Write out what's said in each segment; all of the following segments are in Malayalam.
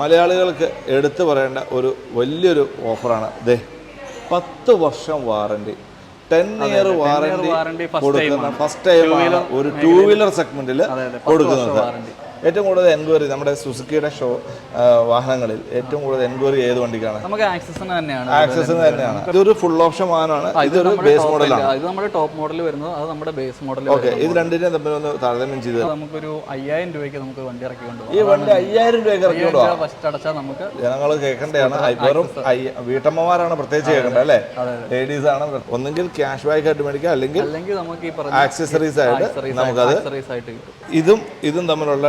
മലയാളികൾക്ക് എടുത്തു പറയേണ്ട ഒരു വലിയൊരു ഓഫറാണ്. ദേ പത്ത് വർഷം വാറണ്ടി. ടെൻ ഇയർ വാറണ്ടി കൊടുക്കുന്ന ഫസ്റ്റ് ടൈമാണ് ഒരു ടൂ വീലർ സെഗ്മെന്റിൽ കൊടുക്കുന്നത്. ഏറ്റവും കൂടുതൽ എൻക്വയറി നമ്മുടെ സുസുക്കിയുടെ ഷോ വാഹനങ്ങളിൽ ഏറ്റവും കൂടുതൽ എൻക്വയറി ഏത് വണ്ടിക്കാണ്? നമുക്ക് ആക്സസിന് തന്നെയാണ്. ആക്സസിന് തന്നെയാണ്. ഇതൊരു ഫുൾ ഓപ്ഷൻ വാഹനമാണ്. ഇതൊരു ബേസ് മോഡലാണ് ഇത് നമ്മുടെ ടോപ്പ് മോഡൽ വരുന്നത്. അത് നമ്മുടെ ബേസ് മോഡൽ ഓക്കെ ഇത് രണ്ടിനെയും തമ്മിൽ ഒന്ന് താരതമ്യം ചെയ്ത് നമുക്കൊരു അയ്യായിരം രൂപയ്ക്ക് നമുക്ക് വണ്ടി ഇറക്കി കൊണ്ടുപോകാം. ഈ വണ്ടി അയ്യായിരം രൂപയ്ക്ക് ഇറക്കിയോളൂ ഫസ്റ്റ് അടച്ചാൽ നമുക്ക് ജനങ്ങൾ കേൾക്കേണ്ടതാണ്. വെറും വീട്ടമ്മമാരാണ് പ്രത്യേകിച്ച് കേൾക്കേണ്ടത് അല്ലേ? ലേഡീസ് ആണ്. ഒന്നെങ്കിൽ ക്യാഷ് ബാക്ക് ആയിട്ട് മേടിക്കുക അല്ലെങ്കിൽ അല്ലെങ്കിൽ നമുക്ക് ഈ പറഞ്ഞ ആക്സസറീസ് ആയിട്ട് നമുക്കത് അത് ഇതും ഇതും തമ്മിലുള്ള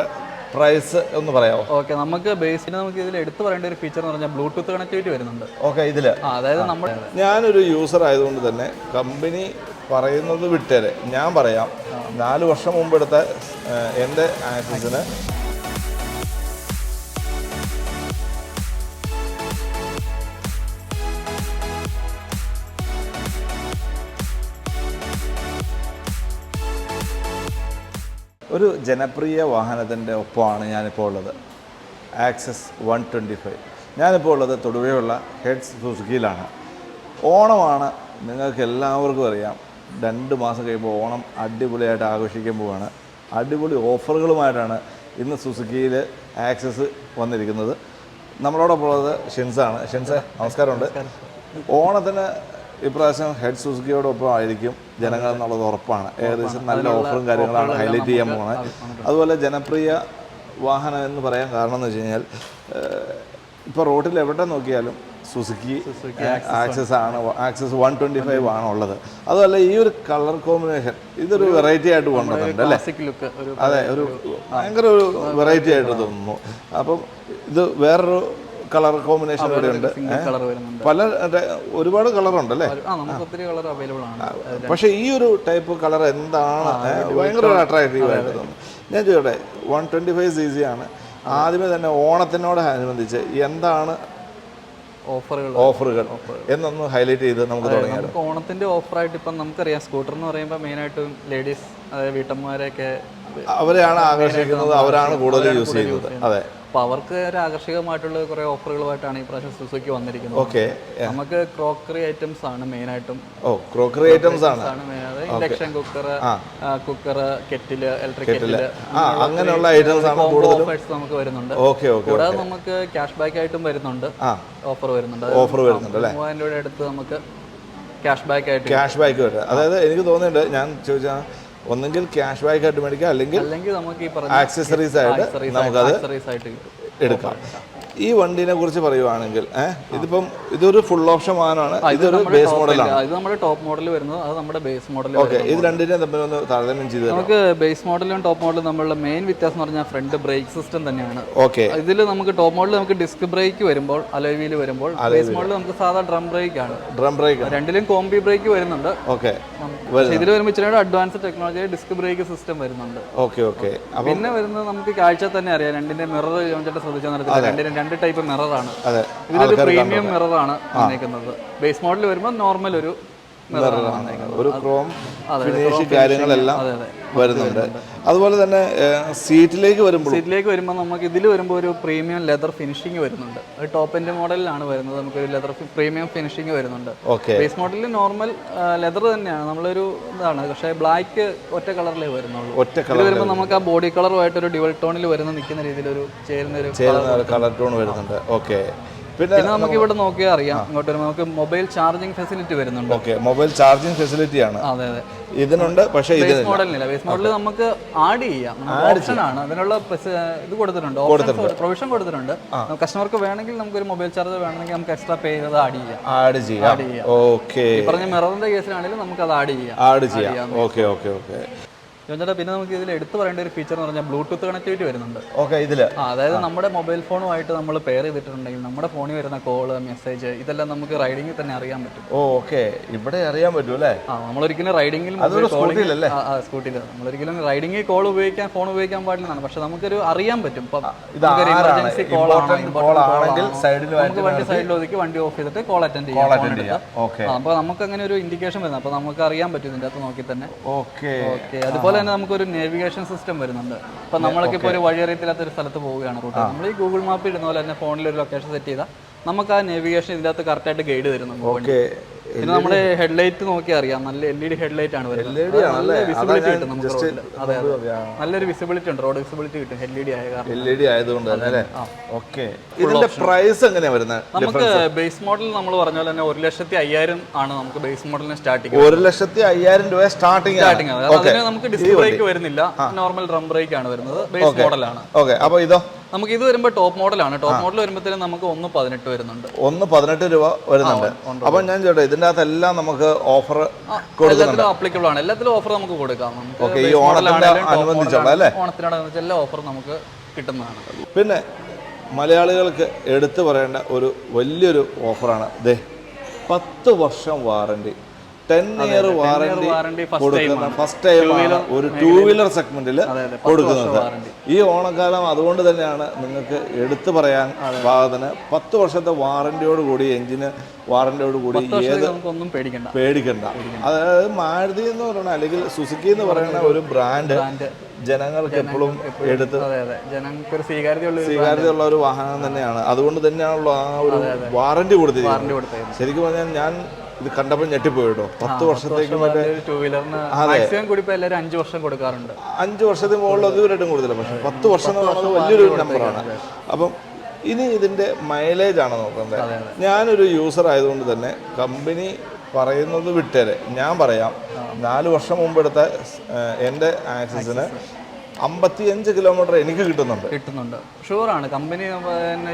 പ്രൈസ് ഒന്ന് പറയാമോ ഓക്കെ നമുക്ക് ബേസിന് നമുക്ക് ഇതിൽ എടുത്തു പറയേണ്ട ഒരു ഫീച്ചർ എന്ന് പറഞ്ഞാൽ ബ്ലൂടൂത്ത് കണക്ടിവിറ്റി വരുന്നുണ്ട്. ഓക്കെ ഇതിൽ അതായത് നമ്മൾ ഞാനൊരു യൂസർ ആയതുകൊണ്ട് തന്നെ കമ്പനി പറയുന്നത് വിട്ടേരെ. ഞാൻ പറയാം. നാല് വർഷം മുമ്പ് എടുത്ത എന്റെ ആക്സസിന് ഒരു ജനപ്രിയ വാഹനത്തിന്റെ ഒപ്പമാണ് ഞാനിപ്പോൾ ഉള്ളത്. Access one twenty five. ഞാനിപ്പോൾ ഉള്ളത് തൊടുവയുള്ള ഹെഡ്സ് സുസുക്കിയിലാണ്. ഓണമാണ് നിങ്ങൾക്ക് എല്ലാവർക്കും അറിയാം. രണ്ട് മാസം കഴിയുമ്പോൾ ഓണം അടിപൊളിയായിട്ട് ആഘോഷിക്കാൻ പോവുകയാണ് അടിപൊളി ഓഫറുകളുമായിട്ടാണ് ഇന്ന് സുസുക്കിയിൽ ആക്സസ് വന്നിരിക്കുന്നത്. നമ്മളോടൊപ്പം ഉള്ളത് ഷിൻസാണ്. ഷിൻസ നമസ്കാരമുണ്ട്. ഓണത്തിന് ഇപ്രാവശ്യം ഹെഡ് സുസുക്കിയോടൊപ്പം ആയിരിക്കും ജനങ്ങൾ എന്നുള്ളത് ഉറപ്പാണ്. ഏകദേശം നല്ല ഓഫറും കാര്യങ്ങളാണ് ഹൈലൈറ്റ് ചെയ്യാൻ പോകുന്നത് അതുപോലെ ജനപ്രിയ വാഹനം എന്ന് പറയാൻ കാരണം എന്ന് വെച്ച് കഴിഞ്ഞാൽ ഇപ്പോൾ റോഡിൽ എവിടെ നോക്കിയാലും സുസുക്കി ആക്സസ് ആണ്. ആക്സസ് വൺ ട്വന്റി ഫൈവ് ആണ് ഉള്ളത്. അതുമല്ല ഈ ഒരു കളർ കോമ്പിനേഷൻ ഇതൊരു വെറൈറ്റി ആയിട്ട് കൊണ്ടുവന്നിട്ടുണ്ട് അല്ലേ? അതെ ഒരു ഭയങ്കര ഒരു വെറൈറ്റി ആയിട്ട് തോന്നുന്നു. അപ്പം ഇത് വേറൊരു കളർ കോമ്പിനേഷൻ ഇവിടെ ഉണ്ട് കളർ വരുന്നുണ്ട്. പല ഒരുപാട് കളറുണ്ട് അല്ലേ ഒത്തിരി കളർ അവൈലബിൾ ആണ്. പക്ഷേ ഈ ഒരു ടൈപ്പ് കളർ എന്താണ്? ഭയങ്കര അട്രാക്റ്റീവ് ആയിട്ട് തോന്നുന്നു ഞാൻ ചോദിക്കട്ടെ one twenty five C C ആണ്. ആദ്യമേ തന്നെ ഓണത്തിനോട് അനുബന്ധിച്ച് എന്താണ് ഓഫറുകൾ? ഓഫറുകൾ എന്നൊന്ന് ഹൈലൈറ്റ് ചെയ്ത് നമുക്ക് തുടങ്ങിയാലോ. ഓണത്തിന്റെ ഓഫറായിട്ട് ഇപ്പം നമുക്കറിയാം. സ്കൂട്ടർ എന്ന് പറയുമ്പോൾ മെയിനായിട്ടും ലേഡീസ് അതായത് വീട്ടമ്മമാരെയൊക്കെ അവരെയാണ് ആകർഷിക്കുന്നത് അവരാണ് കൂടുതൽ യൂസ് ചെയ്യുന്നത്. അതെ. അപ്പോൾ അവർക്ക് ഒരു ആകർഷകമായിട്ടുള്ള കുറേ ഓഫറുകളുമായിട്ടാണ് ഈ പ്രാവശ്യം സുസുക്കി വന്നിരിക്കുന്നത്. ഓക്കെ നമുക്ക് ക്രോക്കറി ഐറ്റംസ് ആണ് മെയിനായിട്ടും ഓ ക്രോക്കറി ഐറ്റംസ് ആണ്. Induction cooker cooker kettle electric kettle. അങ്ങനെയുള്ള ഐറ്റംസ് ആണ് കൂടുതലും. ഓഫേഴ്സ് നമുക്ക് വരുന്നുണ്ട്. ഓക്കെ ഓക്കെ കൂടാതെ നമുക്ക് ക്യാഷ് ബാക്ക് ആയിട്ടും വരുന്നുണ്ട്. ഓഫർ വരുന്നുണ്ട്. ഓഫർ വരുന്നുണ്ട് അല്ലേ? മൂവായിരം രൂപയുടെ അടുത്ത് നമുക്ക് ക്യാഷ് ബാക്ക് ആയിട്ട് ക്യാഷ് ബാക്ക് വരും. അതായത് എനിക്ക് തോന്നുന്നുണ്ട് ഞാൻ ചോദിച്ചാൽ ഒന്നെങ്കിൽ ക്യാഷ് ബാക്ക് ആയിട്ട് മേടിക്കാം അല്ലെങ്കിൽ ആക്സസറീസ് ആയിട്ട് നമുക്ക് നമുക്കത് എടുക്കാം. ഈ വണ്ടിനെ കുറിച്ച് പറയുവാണെങ്കിൽ ഇതിപ്പം ഇതൊരു ഫുൾ ഓപ്ഷൻ വാഹനമാണ്. ഇതൊരു ബേസ് മോഡലാണ് ഇത് നമ്മുടെ ടോപ്പ് മോഡൽ വരുന്നത്. അത് നമ്മുടെ ബേസ് മോഡൽ ഓക്കെ ഇത് രണ്ടിനെ തമ്മിൽ ഒന്ന് താരതമ്യം ചെയ്ത് നമുക്ക് ബേസ് മോഡലും ടോപ്പ് മോഡലും നമ്മളുടെ മെയിൻ വ്യത്യാസം എന്ന് പറഞ്ഞാൽ ഫ്രണ്ട് ബ്രേക്ക് സിസ്റ്റം തന്നെയാണ്. ഓക്കെ ഇതിൽ നമുക്ക് ടോപ്പ് മോഡൽ നമുക്ക് ഡിസ്ക് ബ്രേക്ക് വരുമ്പോൾ അലോവിയിൽ വരുമ്പോൾ ബേസ് മോഡൽ നമുക്ക് സാധാ ഡ്രം ബ്രേക്ക് ആണ്. ഡ്രം ബ്രേക്ക് രണ്ടിലും കോംബി ബ്രേക്ക് വരുന്നുണ്ട്. ഓക്കെ ഇതിൽ വരുമ്പോൾ ഇച്ചിരി advance technology disc brake system വരുന്നുണ്ട്. ഓക്കെ ഓക്കെ പിന്നെ വരുന്നത് നമുക്ക് കാഴ്ച തന്നെ അറിയാം. രണ്ടിന്റെ മിറർ ചേട്ടൻ ശ്രദ്ധിച്ചാൽ നടത്തില്ല രണ്ടിനും രണ്ട് ടൈപ്പ് മിററാണ് അതെ ഇതിലൊരു പ്രീമിയം മിററാണ് വന്നേക്കുന്നത്. ബേസ് മോഡൽ വരുമ്പോൾ നോർമൽ ഒരു ഒരു ക്രോം അതെ, ഫിനിഷ് കാര്യങ്ങളെല്ലാം വരുന്നുണ്ട്. അതുപോലെ തന്നെ സീറ്റിലേക്ക് വരുമ്പോൾ സീറ്റിലേക്ക് വരുമ്പോൾ നമുക്ക് ഇതിൽ വരുമ്പോൾ ഒരു പ്രീമിയം ലെതർ ഫിനിഷിംഗ് വരുന്നുണ്ട്. ഒരു ടോപ്പ് എൻഡ് മോഡലിലാണ് വരുന്നത്. നമുക്ക് ഒരു ലെതർ പ്രീമിയം ഫിനിഷിംഗ് വരുന്നുണ്ട്. ഓക്കെ. ബേസ് മോഡലിൽ നോർമൽ ലെതർ തന്നെയാണ്. നമ്മളൊരു ഇതാണ്. പക്ഷേ ബ്ലാക്ക് ഒറ്റ കളറിലേ വരുന്നുള്ളൂ. ഒറ്റ കളർ വരുമ്പോൾ നമുക്ക് ആ ബോഡി കളറുമായിട്ട് ഒരു ഡിവൽ ടോണിൽ വരുന്ന നിൽക്കുന്ന രീതിയിൽ ഒരു ചേരുന്ന ഒരു കളർ ടോൺ വരുന്നുണ്ട്. ഓക്കെ. പിന്നെ നമുക്ക് ഇവിടെ നോക്കിയാൽ അറിയാം ഇങ്ങോട്ട് വരുമ്പോൾ നമുക്ക് മൊബൈൽ ചാർജിംഗ് ഫെസിലിറ്റി വരുന്നുണ്ട്. ഓക്കെ മൊബൈൽ ചാർജിംഗ് ഫെസിലിറ്റി ആണ്. അതെ അതെ. ഇതിനുണ്ട് പക്ഷേ ഇത് ബേസ് മോഡലിനില്ല ബേസ് മോഡലിൽ നമുക്ക് ആഡ് ചെയ്യാം. ഓപ്ഷൻ ആണ്. അതിനുള്ള ഇത് കൊടുത്തിട്ടുണ്ട്. പ്രൊവിഷൻ കൊടുത്തിട്ടുണ്ട്. കസ്റ്റമർക്ക് വേണമെങ്കിൽ നമുക്ക് ഒരു മൊബൈൽ ചാർജ് വേണമെങ്കിൽ നമുക്ക് എക്സ്ട്രാ പേ ചെയ്ത് ആഡ് ചെയ്യാം. ആഡ് ചെയ്യാം. ഓക്കെ ഈ പറഞ്ഞ മിററിന്റെ കേസിലാണെങ്കിലും നമുക്ക് അത് ആഡ് ചെയ്യാം. ആഡ് ചെയ്യാം. ഓക്കെ ഓക്കെ ഓക്കെ ചോദിച്ചാൽ പിന്നെ നമുക്ക് ഇതിൽ എടുത്തു പറയേണ്ട ഒരു ഫീച്ചർ എന്ന് പറഞ്ഞാൽ ബ്ലൂടൂത്ത് കണക്ടിവിറ്റി വരുന്നുണ്ട്. ഓക്കെ ഇതിൽ. ആ അതായത് നമ്മുടെ മൊബൈൽ ഫോണുമായിട്ട് നമ്മൾ പെയർ ചെയ്തിട്ടുണ്ടെങ്കിൽ നമ്മുടെ ഫോണിൽ വരുന്ന കോൾ മെസ്സേജ് ഇതെല്ലാം നമുക്ക് റൈഡിംഗിൽ തന്നെ അറിയാൻ പറ്റും. ഓക്കെ ഇവിടെ അറിയാൻ പറ്റും അല്ലേ? ആ നമ്മളൊരിക്കലും റൈഡിങ്ങിൽ അതൊരു സ്കൂട്ടിയിലല്ലേ സ്കൂട്ടിയിൽ നമ്മളൊരിക്കലും റൈഡിങ്ങിൽ കോൾ ഉപയോഗിക്കാൻ ഫോൺ ഉപയോഗിക്കാൻ പാടില്ലെന്നാണ്. പക്ഷെ നമുക്കൊരു അറിയാൻ പറ്റും. എമർജൻസി കോൾ call ആണെങ്കിൽ നമുക്ക് വണ്ടി സൈഡിൽ ഒതുക്കി വണ്ടി ഓഫ് ചെയ്തിട്ട് കോൾ അറ്റൻഡ് ചെയ്യാം അപ്പൊ നമുക്ക് അങ്ങനെ ഒരു ഇൻഡിക്കേഷൻ വരുന്നത്. അപ്പൊ നമുക്ക് അറിയാൻ പറ്റും ഇതിന്റെ അകത്ത് നോക്കി തന്നെ ഓക്കെ ഓക്കെ അതുപോലെ അതുപോലെ തന്നെ നമുക്കൊരു നേവിഗേഷൻ സിസ്റ്റം വരുന്നുണ്ട്. ഇപ്പൊ നമ്മളൊക്കെ ഇപ്പോൾ ഒരു വഴി അറിയത്തില്ലാത്ത ഒരു സ്ഥലത്ത് പോവുകയാണ് റൂട്ട്. നമ്മൾ ഈ ഗൂഗിൾ മാപ്പ് ഇടുന്ന പോലെ തന്നെ ഫോണിൽ ഒരു ലൊക്കേഷൻ സെറ്റ് ചെയ്താൽ നമുക്ക് ആ നേവിഗേഷൻ ഇതിനകത്ത് കറക്റ്റായിട്ട് ഗൈഡ് തരുന്നുണ്ട്. ഓക്കെ പിന്നെ നമ്മുടെ ഹെഡ്ലൈറ്റ് നോക്കി അറിയാം. നല്ല എൽ ഇ ഡി ഹെഡ്ലൈറ്റ് ആണ് വരുന്നത്. അത് നല്ല വിസിബിലിറ്റി കിട്ടും നമുക്ക് റോഡിൽ അതെ അതെ. നല്ലൊരു വിസിബിലിറ്റി ഉണ്ട്. റോഡ് വിസിബിലിറ്റി കിട്ടും. എൽ ഇ ഡി ആയ കാരണം. എൽ ഇ ഡി ആയതുകൊണ്ട് തന്നെ ഓക്കെ ഇതിന്റെ പ്രൈസ് എങ്ങനെയാ വരുന്നത്? നമുക്ക് ബേസ് മോഡൽ നമ്മൾ പറഞ്ഞ പോലെ തന്നെ ഒരു ലക്ഷത്തി അയ്യായിരം ആണ് നമുക്ക് ബേസ് മോഡലിന് സ്റ്റാർട്ടിങ് ഒരു ലക്ഷത്തി അയ്യായിരം രൂപ സ്റ്റാർട്ടിങ് സ്റ്റാർട്ടിങ് അതിന് നമുക്ക് ഡിസ്ക് ബ്രേക്ക് വരുന്നില്ല. നോർമൽ ഡ്രം ബ്രേക്ക് ആണ് വരുന്നത്. ബേസ് മോഡലാണ് ഓക്കെ അപ്പൊ ഇതോ? നമുക്ക് ഇത് വരുമ്പോൾ ടോപ്പ് മോഡലാണ് ടോപ്പ് മോഡൽ വരുമ്പോഴത്തേനും നമുക്ക് ഒന്ന് പതിനെട്ട് വരുന്നുണ്ട്. ഒന്ന് പതിനെട്ട് രൂപ വരുന്നുണ്ട്. അപ്പൊ ഞാൻ ചോട്ടെ ഇതിന്റെ അകത്തെല്ലാം നമുക്ക് ഓഫർ എല്ലാത്തിലും ആപ്ലിക്കബിൾ ആണ്. എല്ലാത്തിലും ഓഫർ നമുക്ക് കൊടുക്കാം. നമുക്ക് ഈ top അനുബന്ധിച്ചുള്ള അല്ലേ? ഓണത്തിനോടനുബന്ധിച്ച് എല്ലാ ഓഫറും നമുക്ക് കിട്ടുന്നതാണ്. പിന്നെ മലയാളികൾക്ക് എടുത്തു പറയേണ്ട ഒരു വലിയൊരു ഓഫറാണ് ദേ പത്ത് വർഷം വാറണ്ടി ടെൻ ഇയർ വാറണ്ടി കൊടുക്കുന്ന ഫസ്റ്റ് ടൈമാണ് ഒരു ടൂ വീലർ സെഗ്മെന്റിൽ കൊടുക്കുന്നത്. ഈ ഓണക്കാലം അതുകൊണ്ട് തന്നെയാണ് നിങ്ങൾക്ക് എടുത്തു പറയാൻ പാകത്തിന് പത്ത് വർഷത്തെ വാറന്റിയോട് കൂടി എഞ്ചിന് വാറന്റിയോട് കൂടി ഏത് പേടിക്കണ്ട. അതായത് മാരുതി എന്ന് പറയുന്ന അല്ലെങ്കിൽ സുസുക്കി എന്ന് പറയുന്ന ഒരു ബ്രാൻഡ് ജനങ്ങൾക്ക് എപ്പോഴും എടുത്ത് സ്വീകാര്യതയുള്ള ഒരു വാഹനം തന്നെയാണ്. അതുകൊണ്ട് തന്നെയാണല്ലോ ആ ഒരു വാറന്റി കൊടുത്തിരിക്കുന്നത്. ശരിക്കും പറഞ്ഞാൽ ഞാൻ ഇത് കണ്ടപ്പോൾ ഞെട്ടിപ്പോയി കേട്ടോ പത്ത് വർഷത്തേക്ക് മറ്റേ ടൂ വീലറിന് മാക്സിമം കൂടി ഇപ്പോൾ എല്ലാവരും അഞ്ച് വർഷം കൊടുക്കാറുണ്ട്. അഞ്ച് വർഷത്തിന് മുകളിൽ അതുവരെയായിട്ടും കൂടുതലാണ് പക്ഷെ പത്ത് വർഷം എന്ന് പറയുന്നത് വലിയൊരു നമ്പറാണ് അപ്പം ഇനി ഇതിന്റെ മൈലേജ് ആണ് നോക്കുന്നത് ഞാനൊരു യൂസർ ആയതുകൊണ്ട് തന്നെ കമ്പനി പറയുന്നത് വിട്ടേരെ. ഞാൻ പറയാം. നാല് വർഷം മുമ്പ് എടുത്ത എന്റെ ആക്സിസിന് അമ്പത്തിയഞ്ച് കിലോമീറ്റർ എനിക്ക് കിട്ടുന്നുണ്ട്. കിട്ടുന്നുണ്ട്. ഷുവറാണ് കമ്പനി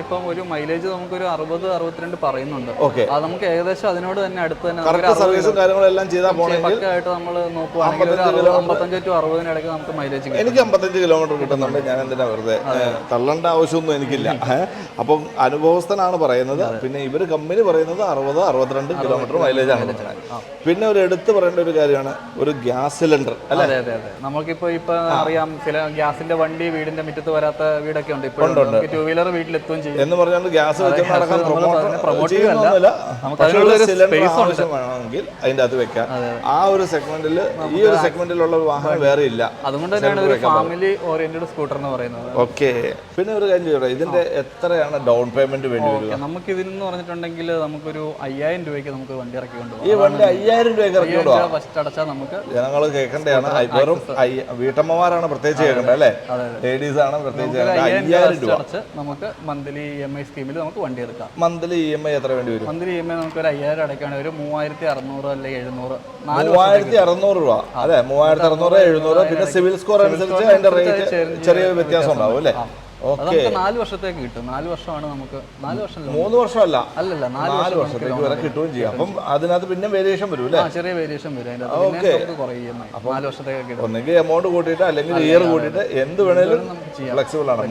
ഇപ്പം ഒരു മൈലേജ് നമുക്കൊരു അറുപത് അറുപത്തിരണ്ട് പറയുന്നുണ്ട്. ഓക്കെ അത് നമുക്ക് ഏകദേശം അതിനോട് തന്നെ അടുത്ത് തന്നെ സർവീസും കാര്യങ്ങളെല്ലാം ചെയ്താൽ പക്കായിട്ട് നമ്മൾ നോക്കുവാണെങ്കിൽ അമ്പത്തഞ്ച് ടു അറുപതിന് ഇടയ്ക്ക് നമുക്ക് മൈലേജ് എനിക്ക് അമ്പത്തഞ്ച് കിലോമീറ്റർ കിട്ടുന്നുണ്ട്. ഞാൻ എന്തിനാ വെറുതെ തള്ളേണ്ട ആവശ്യമൊന്നും എനിക്കില്ല. അപ്പം അനുഭവസ്ഥനാണ് പറയുന്നത്. പിന്നെ ഇവർ കമ്പനി പറയുന്നത് അറുപത് അറുപത്തിരണ്ട് കിലോമീറ്റർ മൈലേജ് ആണ്. പിന്നെ ഒരു എടുത്ത് പറയേണ്ട ഒരു കാര്യമാണ് ഒരു ഗ്യാസ് സിലിണ്ടർ അല്ലേ? അതെ അതെ അതെ. നമുക്കിപ്പോ ഇപ്പൊ അറിയാം ചില ഗ്യാസിന്റെ വണ്ടി വീടിന്റെ മുറ്റത്ത് വരാത്ത വീടൊക്കെ ഉണ്ട്. ഇപ്പോൾ ടൂ വീലർ വീട്ടിലെത്തുകയും ചെയ്യും. എന്ന് പറഞ്ഞാൽ ഗ്യാസ് ഉണ്ട്. ആവശ്യമാണെങ്കിൽ അതിന്റെ അത് വെക്കാം ആ ഒരു സെഗ്മെന്റിൽ ഈ ഒരു സെഗ്മെന്റിലുള്ള വാഹനം വേറെ ഇല്ല. അതുകൊണ്ട് തന്നെയാണ് ഒരു ഫാമിലി ഓറിയന്റഡ് സ്കൂട്ടർ എന്ന് പറയുന്നത്. ഓക്കെ പിന്നെ ഒരു കാര്യം ചെയ്യാം ഇതിന്റെ എത്രയാണ് ഡൗൺ പേയ്മെന്റ് വേണ്ടി വരിക? നമുക്ക് നമുക്ക് നിന്ന് പറഞ്ഞിട്ടുണ്ടെങ്കിൽ നമുക്കൊരു അയ്യായിരം രൂപയ്ക്ക് നമുക്ക് വണ്ടി ഇറക്കി കൊണ്ടുപോകാം. ഈ വണ്ടി അയ്യായിരം രൂപയ്ക്ക് ഇറക്കി കൊണ്ടുപോകാം. രൂപ ഫസ്റ്റ് അടച്ചാൽ നമുക്ക് ജനങ്ങൾ കേൾക്കേണ്ടതാണ്. വെറും വീട്ടമ്മമാരാണ് പ്രത്യേകിച്ച് കേൾക്കേണ്ടത് അല്ലേ? ലേഡീസ് ആണ് പ്രത്യേകിച്ച് അയ്യായിരം രൂപ നമുക്ക് മന്ത്ലി ഇ എം ഐ സ്കീമിൽ നമുക്ക് വണ്ടി എടുക്കാം. മന്ത്ലി ഇ എം ഐ എത്ര വേണ്ടി വരും? മന്ത്ലി ഇ എം ഐ നമുക്ക് ഒരു അയ്യായിരം അടയ്ക്കുകയാണെങ്കിൽ ഒരു മൂവായിരത്തി അറുന്നൂറ് അല്ലെങ്കിൽ എഴുന്നൂറ്. മൂവായിരത്തി അറുന്നൂറ് രൂപ. അതെ മൂവായിരത്തി അറുന്നൂറ് എഴുന്നൂറ് പിന്നെ സിവിൽ സ്കോർ അനുസരിച്ച് അതിന്റെ റേറ്റ് ചെറിയ വ്യത്യാസം ഉണ്ടാവും അല്ലേ? അത് നമുക്ക് നാല് വർഷത്തേക്ക് കിട്ടും. നാല് വർഷമാണ് നമുക്ക് നാല് വർഷം മൂന്ന് വർഷമല്ല. അല്ലല്ല നാല് വർഷത്തേക്ക് വരെ കിട്ടുകയും ചെയ്യാം. അപ്പം അതിനകത്ത് പിന്നെ വേരിയേഷൻ വരും അല്ലേ? ചെറിയ വേരിയേഷൻ വരും. അതിന്റെ അകത്ത് കുറയും. നാല് വർഷത്തേക്ക് ഒന്നെങ്കിൽ എമൗണ്ട് കൂട്ടിയിട്ട് അല്ലെങ്കിൽ ഇയർ കൂട്ടിയിട്ട് എന്ത് വേണേലും ഫ്ലെക്സിബിൾ ആണ്.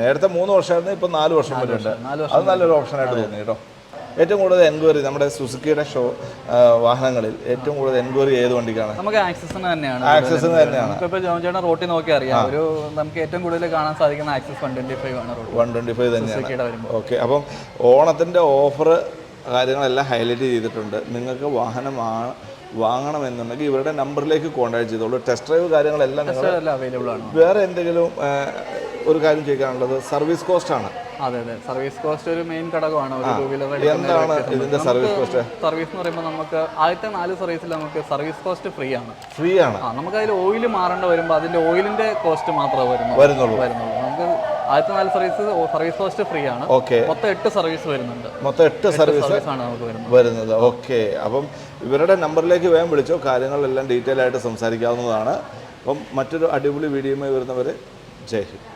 നേരത്തെ മൂന്ന് വർഷമായിരുന്നു ഇപ്പൊ നാല് വർഷം വരെ ഉണ്ട് അത് നല്ലൊരു ഓപ്ഷൻ ആയിട്ട് തോന്നി കേട്ടോ. ഏറ്റവും കൂടുതൽ എൻക്വയറി നമ്മുടെ സുസുക്കിയുടെ ഷോ വാഹനങ്ങളിൽ ഏറ്റവും കൂടുതൽ എൻക്വയറി ഏത് വണ്ടിക്കാണ്? നമുക്ക് ആക്സസിന് തന്നെയാണ്. ആക്സസിന് തന്നെയാണ്. ഇപ്പോൾ ജോൺ ചേട്ടൻ റോട്ടിൽ നോക്കി അറിയാം. ഒരു നമുക്ക് ഏറ്റവും കൂടുതൽ കാണാൻ സാധിക്കുന്ന ആക്സസ് വൺ ട്വന്റി ഫൈവ് ആണ് റോഡ് വൺ ട്വന്റി ഫൈവ് തന്നെയാണ്. ഓക്കെ. അപ്പം ഓണത്തിന്റെ ഓഫർ കാര്യങ്ങളെല്ലാം ഹൈലൈറ്റ് ചെയ്തിട്ടുണ്ട്. നിങ്ങൾക്ക് വാഹനം വാങ്ങണമെന്നുണ്ടെങ്കിൽ ഇവരുടെ നമ്പറിലേക്ക് കോൺടാക്ട് ചെയ്തോളൂ. ടെസ്റ്റ് ഡ്രൈവ് കാര്യങ്ങളെല്ലാം നിങ്ങൾ അവൈലബിൾ ആണ്. വേറെ എന്തെങ്കിലും ഒരു കാര്യം ചോദിക്കാനുള്ളത് സർവീസ് കോസ്റ്റ് ആണ് അതെ അതെ. സർവീസ് കോസ്റ്റ് ഒരു മെയിൻ ഘടകമാണ്. ഒരു ടൂ വീലർ എന്താണ് ഇതിന്റെ സർവീസ് കോസ്റ്റ് സർവീസ് എന്ന് പറയുമ്പോൾ നമുക്ക് ആദ്യത്തെ നാല് സർവീസിൽ നമുക്ക് സർവീസ് കോസ്റ്റ് ഫ്രീ ആണ്. ഫ്രീ ആണ് ആ നമുക്ക് അതിൽ ഓയിൽ മാറേണ്ട വരുമ്പോൾ അതിന്റെ ഓയിലിന്റെ കോസ്റ്റ് മാത്രമേ വരുന്നുള്ളൂ. വരുന്നുള്ളൂ. വരുന്നുള്ളൂ. നമുക്ക് ആദ്യത്തെ നാല് സർവീസ് സർവീസ് കോസ്റ്റ് ഫ്രീ ആണ്. ഓക്കെ. മൊത്തം എട്ട് സർവീസ് വരുന്നുണ്ട്. മൊത്തം എട്ട് സർവീസ് സർവീസ് ആണ് നമുക്ക് വരുന്നത്. വരുന്നത്. ഓക്കെ. അപ്പം ഇവരുടെ നമ്പറിലേക്ക് വേഗം വിളിച്ചോ. കാര്യങ്ങളെല്ലാം ഡീറ്റെയിൽ ആയിട്ട് സംസാരിക്കാവുന്നതാണ്. അപ്പം മറ്റൊരു അടിപൊളി വീഡിയോയുമായി വരുന്നവർ ജയ് ഹിന്ദ്.